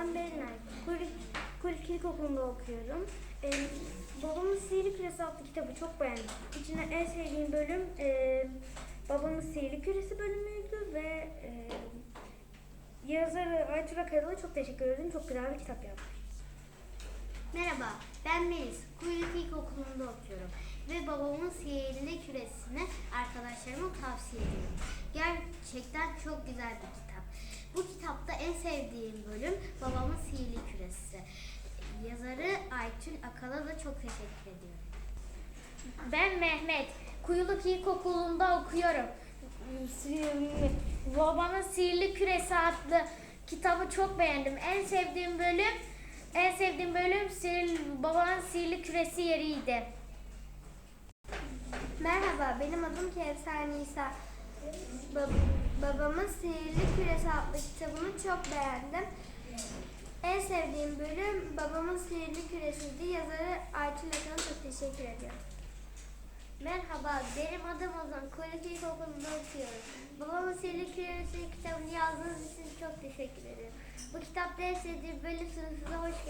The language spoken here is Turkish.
Ben. Kuyruk, Kuyruk İlkokulu'nda okuyorum. Ee, babamın Sihirli Küresi adlı kitabı çok beğendim. İçinde en sevdiğim bölüm e, babamın Sihirli Küresi bölümüydü ve e, yazarı Aytur Akaral'a çok teşekkür ederim. Çok güzel bir kitap yapmış. Merhaba, ben Melis. Kuyruk İlkokulu'nda okuyorum. Ve babamın sihirli küresini arkadaşlarıma tavsiye ediyorum. Gerçekten çok güzel bir kitap. Bu kitapta en sevdiğim bölüm babamın sihirli küresi. Yazarı Aytül Akal'a da çok teşekkür ediyorum. Ben Mehmet. Kuyuluk İlkokulu'nda okuyorum. Babamın Sihirli Küresi adlı kitabı çok beğendim. En sevdiğim bölüm en sevdiğim bölüm sihirli, babamın Sihirli Küresi yeriydi. Merhaba, benim adım Kevser Nisa. Bab- babamın Sihirli Küresi adlı kitabını çok beğendim. En sevdiğim bölüm babamın Sihirli Küresi'ydi. Yazarı Aytül Akan'a çok teşekkür ediyorum. Merhaba, benim adım Ozan. Kuyruk İlkokulu'nda okuyorum. Babamın Sihirli Küresi kitabını yazdığınız için çok teşekkür ederim. Bu kitapta en sevdiğim bölüm sınıfına hoş geldin Bahar.